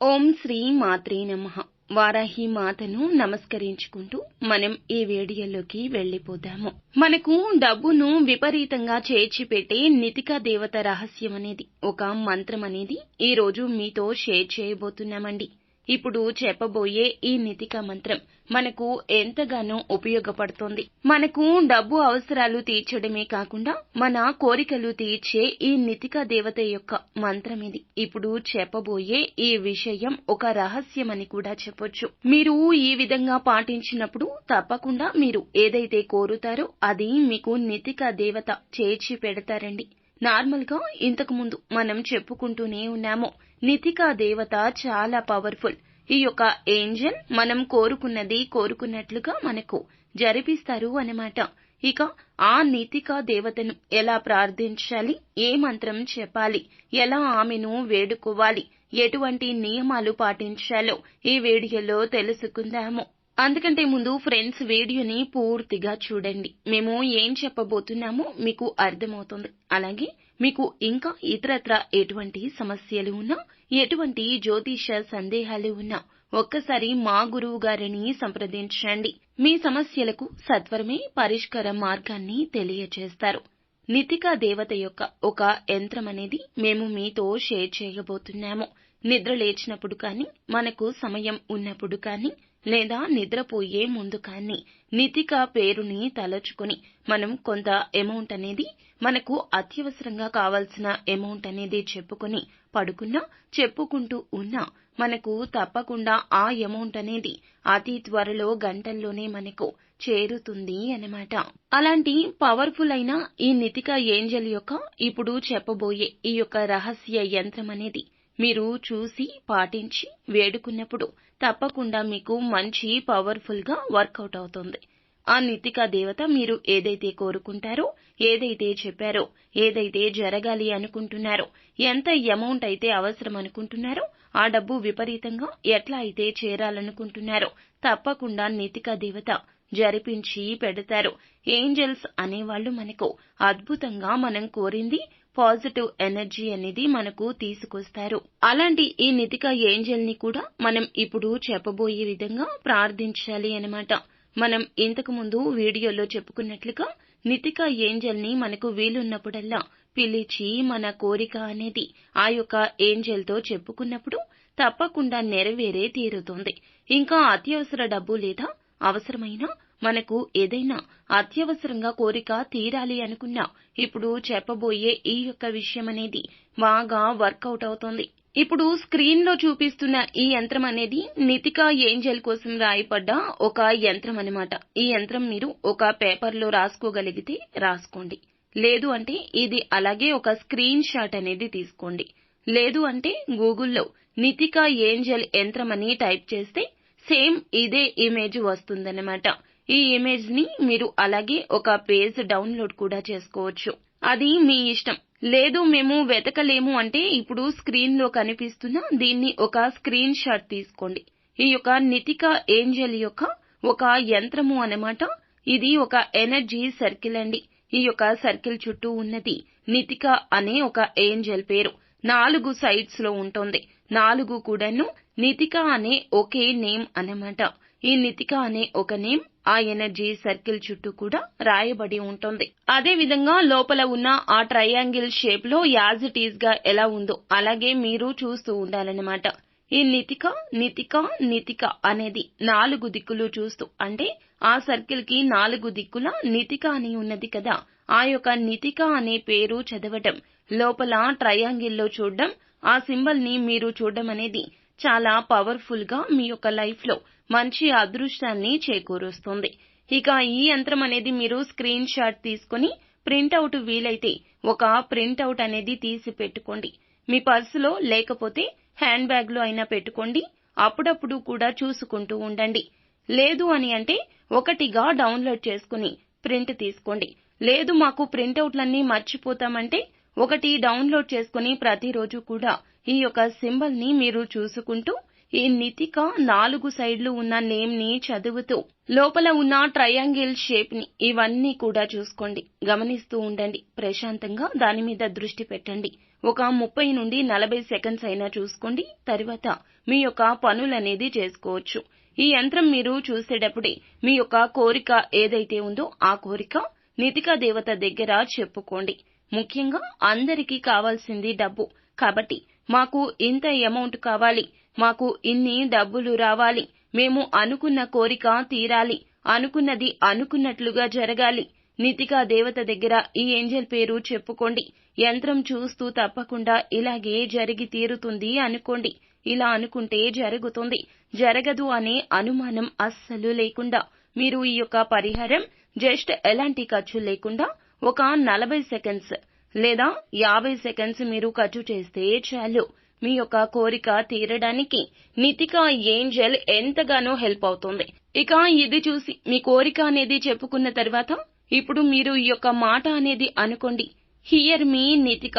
ఓం శ్రీ మాత్రే నమ. వారాహి మాతను నమస్కరించుకుంటూ మనం ఈ వీడియోలోకి వెళ్ళిపోదాము. మనకు డబ్బును విపరీతంగా చేర్చిపెట్టే నితిక దేవత రహస్యం అనేది ఒక మంత్రం అనేది ఈ రోజు మీతో షేర్ చేయబోతున్నామండి. ఇప్పుడు చెప్పబోయే ఈ నితిక మంత్రం మనకు ఎంతగానో ఉపయోగపడుతోంది. మనకు డబ్బు అవసరాలు తీర్చడమే కాకుండా మన కోరికలు తీర్చే ఈ నితిక దేవత యొక్క మంత్రం ఇది. ఇప్పుడు చెప్పబోయే ఈ విషయం ఒక రహస్యమని కూడా చెప్పొచ్చు. మీరు ఈ విధంగా పాటించినప్పుడు తప్పకుండా మీరు ఏదైతే కోరుతారో అది మీకు నితిక దేవత చేర్చి పెడతారండి. నార్మల్గా ఇంతకు ముందు మనం చెప్పుకుంటూనే ఉన్నాము నితికా దేవత చాలా పవర్ఫుల్ ఈ యొక్క ఏంజల్ మనం కోరుకున్నది కోరుకున్నట్లుగా మనకు జరిపిస్తారు అన్నమాట. ఇక ఆ నీతికా దేవతను ఎలా ప్రార్థించాలి? ఏ మంత్రం చెప్పాలి? ఎలా ఆమెను వేడుకోవాలి? ఎటువంటి నియమాలు పాటించాలో ఈ వీడియోలో తెలుసుకుందాము. అందుకంటే ముందు ఫ్రెండ్స్ వీడియోని పూర్తిగా చూడండి. మేము ఏం చెప్పబోతున్నామో మీకు అర్థమవుతుంది. అలాగే మీకు ఇంకా ఇతరత్ర ఎటువంటి సమస్యలు ఉన్నా ఎటువంటి జ్యోతిష సందేహాలు ఉన్నా ఒక్కసారి మా గురువు గారిని సంప్రదించండి. మీ సమస్యలకు సత్వరమే పరిష్కార మార్గాన్ని తెలియచేస్తారు నితికా దేవత యొక్క ఒక యంత్రం అనేది మేము మీతో షేర్ చేయబోతున్నాము. నిద్ర లేచినప్పుడు కానీ మనకు సమయం ఉన్నప్పుడు కానీ లేదా నిద్రపోయే ముందు కానీ నితిక పేరుని తలచుకొని మనం కొంత అమౌంట్ అనేది మనకు అత్యవసరంగా కావాల్సిన అమౌంట్ అనేది చెప్పుకొని పడుకున్నా చెప్పుకుంటూ ఉన్నా మనకు తప్పకుండా ఆ అమౌంట్ అనేది అతి త్వరలో గంటల్లోనే మనకు చేరుతుంది అన్నమాట. అలాంటి పవర్ఫుల్ అయిన ఈ నితిక ఏంజల్ యొక్క ఇప్పుడు చెప్పబోయే ఈ యొక్క రహస్య యంత్రం అనేది మీరు చూసి పాటించి వేడుకున్నప్పుడు తప్పకుండా మీకు మంచి పవర్ఫుల్గా వర్కౌట్ అవుతుంది. ఆ నితికా దేవత మీరు ఏదైతే కోరుకుంటారో ఏదైతే చెప్పారో ఏదైతే జరగాలి అనుకుంటున్నారో ఎంత అమౌంట్ అయితే అవసరం అనుకుంటున్నారో ఆ డబ్బు విపరీతంగా ఎట్లా అయితే చేరాలనుకుంటున్నారో తప్పకుండా నితికా దేవత జరిపించి పెడతారు. ఏంజల్స్ అనేవాళ్ళు మనకు అద్భుతంగా మనం కోరింది పాజిటివ్ ఎనర్జీ అనేది మనకు తీసుకొస్తారు. అలాంటి ఈ నితిక ఏంజల్ని కూడా మనం ఇప్పుడు చెప్పబోయే విధంగా ప్రార్థించాలి అన్నమాట. మనం ఇంతకు ముందు వీడియోలో చెప్పుకున్నట్లుగా నితిక ఏంజల్ని మనకు వీలున్నప్పుడల్లా పిలిచి మన కోరిక అనేది ఆ యొక్క ఏంజల్తో చెప్పుకున్నప్పుడు తప్పకుండా నెరవేరే తీరుతుంది. ఇంకా అత్యవసర డబ్బు లేదా అవసరమైన మనకు ఏదైనా అత్యవసరంగా కోరిక తీరాలి అనుకున్నా ఇప్పుడు చెప్పబోయే ఈ యొక్క విషయం అనేది బాగా వర్కౌట్ అవుతోంది. ఇప్పుడు స్క్రీన్లో చూపిస్తున్న ఈ యంత్రం అనేది నితికా ఏంజల్ కోసం రాయపడ్డ ఒక యంత్రం అనమాట ఈ యంత్రం మీరు ఒక పేపర్లో రాసుకోగలిగితే రాసుకోండి. లేదు అంటే ఇది అలాగే ఒక స్క్రీన్ షాట్ అనేది తీసుకోండి. లేదు అంటే గూగుల్లో నితికా ఏంజల్ యంత్రం అని టైప్ చేస్తే సేమ్ ఇదే ఇమేజ్ వస్తుందన్నమాట. ఈ ఇమేజ్ని మీరు అలాగే ఒక పేజ్ డౌన్లోడ్ కూడా చేసుకోవచ్చు. అది మీ ఇష్టం. లేదు మేము వెతకలేము అంటే ఇప్పుడు స్క్రీన్లో కనిపిస్తున్న దీన్ని ఒక స్క్రీన్ షాట్ తీసుకోండి. ఈ యొక్క నితికా ఏంజల్ యొక్క ఒక యంత్రము అన్నమాట. ఇది ఒక ఎనర్జీ సర్కిల్ అండి. ఈ యొక్క సర్కిల్ చుట్టూ ఉన్నది నితిక అనే ఒక ఏంజల్ పేరు. నాలుగు సైడ్స్లో ఉంటుంది. నాలుగు కూడాను నితిక అనే ఒకే నేమ్ అన్నమాట. ఈ నితిక అనే ఒక నేమ్ ఆ ఎనర్జీ సర్కిల్ చుట్టూ కూడా రాయబడి ఉంటుంది. అదే విధంగా లోపల ఉన్న ఆ ట్రయాంగిల్ షేప్లో యాజ్ ఇట్ ఈజ్గా ఎలా ఉందో అలాగే మీరు చూస్తూ ఉండాలన్నమాట. ఈ నితిక నితిక నితిక అనేది నాలుగు దిక్కులు చూస్తూ అంటే ఆ సర్కిల్కి నాలుగు దిక్కుల నితిక అని ఉన్నది కదా. ఆ యొక్క నితిక అనే పేరు చదవటం లోపల ట్రయాంగిల్లో చూడడం ఆ సింబల్ని మీరు చూడడం అనేది చాలా పవర్ఫుల్గా మీ యొక్క లైఫ్లో మంచి అదృష్టాన్ని చేకూరుస్తుంది. ఇక ఈ యంత్రం అనేది మీరు స్క్రీన్ షాట్ తీసుకుని ప్రింట్అవుట్ వీలైతే ఒక ప్రింట్అవుట్ అనేది తీసి పెట్టుకోండి మీ పర్సులో లేకపోతే హ్యాండ్ బ్యాగ్లో అయినా పెట్టుకోండి. అప్పుడప్పుడు కూడా చూసుకుంటూ ఉండండి. లేదు అని అంటే ఒకటిగా డౌన్లోడ్ చేసుకుని ప్రింట్ తీసుకోండి. లేదు మాకు ప్రింట్అవుట్లన్నీ మర్చిపోతామంటే ఒకటి డౌన్లోడ్ చేసుకుని ప్రతిరోజు కూడా ఈ యొక్క సింబల్ని మీరు చూసుకుంటూ ఈ నితిక నాలుగు సైడ్లు ఉన్న నేమ్ని చదువుతూ లోపల ఉన్న ట్రయాంగిల్ షేప్ని ఇవన్నీ కూడా చూసుకోండి. గమనిస్తూ ఉండండి. ప్రశాంతంగా దాని మీద దృష్టి పెట్టండి. ఒక ముప్పై నుండి నలభై సెకండ్స్ అయినా చూసుకోండి. తరువాత మీ యొక్క పనులనేది చేసుకోవచ్చు. ఈ యంత్రం మీరు చూసేటప్పుడే మీ యొక్క కోరిక ఏదైతే ఉందో ఆ కోరిక నితిక దేవత దగ్గర చెప్పుకోండి. ముఖ్యంగా అందరికీ కావాల్సింది డబ్బు. కాబట్టి మాకు ఇంత అమౌంట్ కావాలి మాకు ఇన్ని డబ్బులు రావాలి మేము అనుకున్న కోరిక తీరాలి అనుకున్నది అనుకున్నట్లుగా జరగాలి. నితికా దేవత దగ్గర ఈ ఏంజల్ పేరు చెప్పుకోండి. యంత్రం చూస్తూ తప్పకుండా ఇలాగే జరిగి తీరుతుంది అనుకోండి. ఇలా అనుకుంటే జరుగుతుంది. జరగదు అనే అనుమానం అస్సలు లేకుండా మీరు ఈ యొక్క పరిహారం జస్ట్ ఎలాంటి ఖర్చు లేకుండా ఒక నలభై సెకండ్స్ లేదా యాభై సెకండ్స్ మీరు ఖర్చు చేస్తే చాలు. మీ యొక్క కోరిక తీరడానికి నితికా ఏంజల్ ఎంతగానో హెల్ప్ అవుతుంది. ఇక ఇది చూసి మీ కోరిక అనేది చెప్పుకున్న తర్వాత ఇప్పుడు మీరు ఈ యొక్క మాట అనేది అనుకోండి. Hear me Nitika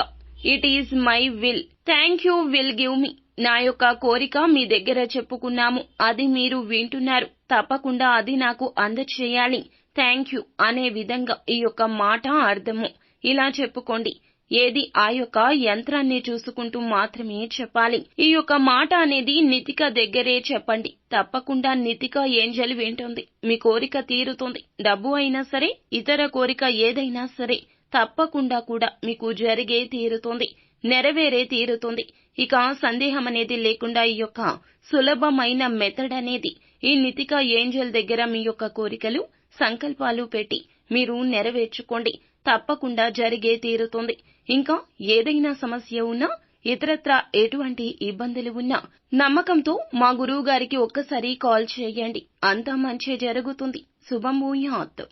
it is my will thank you will give me నా యొక్క కోరిక మీ దగ్గర చెప్పుకున్నాము. అది మీరు వింటున్నారు. తప్పకుండా అది నాకు అందచేయాలి. థ్యాంక్ యూ అనే విధంగా ఈ యొక్క మాట అర్థము. ఇలా చెప్పుకోండి. ఏది ఆ యొక్క యంత్రాన్ని చూసుకుంటూ మాత్రమే చెప్పాలి. ఈ యొక్క మాట అనేది నితిక దగ్గరే చెప్పండి. తప్పకుండా నితిక ఏంజల్ వింటుంది. మీ కోరిక తీరుతుంది. డబ్బు అయినా సరే ఇతర కోరిక ఏదైనా సరే తప్పకుండా కూడా మీకు జరిగే తీరుతుంది. నెరవేరే తీరుతుంది. ఇక సందేహం అనేది లేకుండా ఈ యొక్క సులభమైన మెథడ్ అనేది ఈ నితిక ఏంజల్ దగ్గర మీ యొక్క కోరికలు సంకల్పాలు పెట్టి మీరు నెరవేర్చుకోండి. తప్పకుండా జరిగే తీరుతుంది. ఇంకా ఏదైనా సమస్య ఉన్నా ఇతరత్ర ఎటువంటి ఇబ్బందులు ఉన్నా నమ్మకంతో మా గురువు గారికి ఒక్కసారి కాల్ చేయండి. అంతా మంచి జరుగుతుంది. శుభం భూయాత్